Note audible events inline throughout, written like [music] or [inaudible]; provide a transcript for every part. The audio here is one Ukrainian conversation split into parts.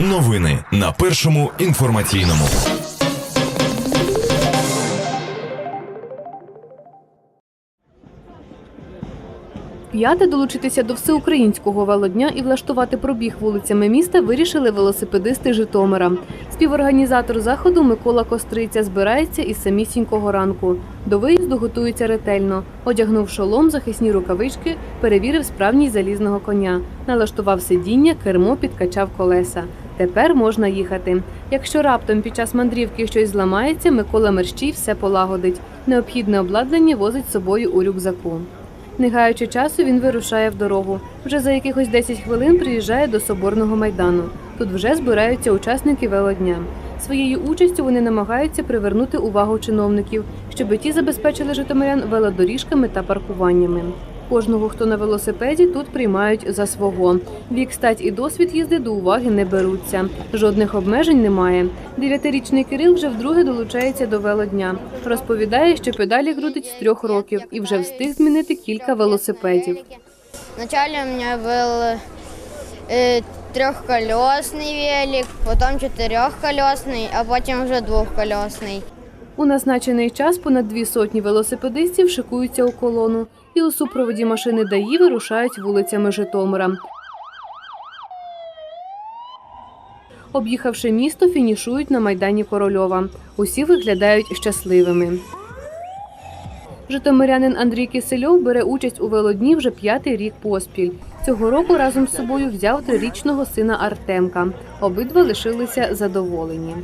Новини на першому інформаційному. П'яте долучитися до всеукраїнського велодня і влаштувати пробіг вулицями міста вирішили велосипедисти Житомира. Співорганізатор заходу Микола Костриця збирається із самісінького ранку. До виїзду готується ретельно. Одягнув шолом, захисні рукавички, перевірив справність залізного коня, налаштував сидіння, кермо підкачав колеса. Тепер можна їхати. Якщо раптом під час мандрівки щось зламається, Микола Мерщій все полагодить. Необхідне обладнання возить з собою у рюкзаку. Не гаючи часу, він вирушає в дорогу. Вже за якихось 10 хвилин приїжджає до соборного майдану. Тут вже збираються учасники велодня. Своєю участю вони намагаються привернути увагу чиновників, щоб ті забезпечили житомирян велодоріжками та паркуваннями. Кожного, хто на велосипеді, тут приймають за свого. Вік, стать і досвід їзди до уваги не беруться. Жодних обмежень немає. Дев'ятирічний Кирил вже вдруге долучається до велодня. Розповідає, що педалі крутить з трьох років і вже встиг змінити кілька велосипедів. Вначале у меня был э, трехколесный велик, потом четырехколесный, а потом уже двухколесный. У назначений час понад дві сотні велосипедистів шикуються у колону і у супроводі машини ДАІ вирушають вулицями Житомира. Об'їхавши місто, фінішують на майдані Корольова. Усі виглядають щасливими. Житомирянин Андрій Кисельов бере участь у велодні вже п'ятий рік поспіль. Цього року разом з собою взяв трирічного сина Артемка. Обидва лишилися задоволені.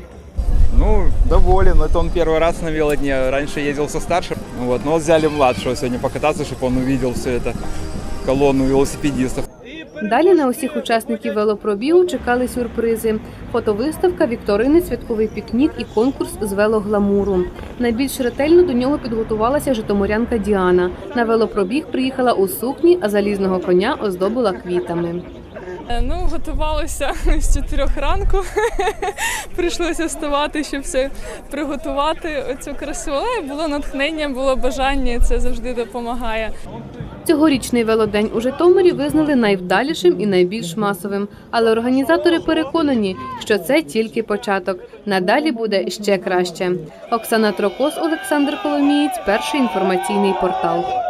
Ну, доволен. Это он первый раз на велодне. Раньше ездил со старшим. Вот. Но вот взяли младшего сегодня покататься, чтобы он увидел все это, колонну велосипедистов. Далі на усіх учасників велопробігу чекали сюрпризи: фотовиставка, вікторини, святковий пікнік і конкурс з велогламуру. Найбільш ретельно до нього підготувалася житомирянка Діана. На велопробіг приїхала у сукні, а залізного коня оздобила квітами. Е, Ну, готувалися [laughs] з 4 ранку. [laughs] Прийшлося вставати, щоб все приготувати оцю красу. Але було натхнення, було бажання, і це завжди допомагає. Цьогорічний велодень у Житомирі визнали найвдалішим і найбільш масовим. Але організатори переконані, що це тільки початок. Надалі буде ще краще. Оксана Трокос, Олександр Коломієць, перший інформаційний портал.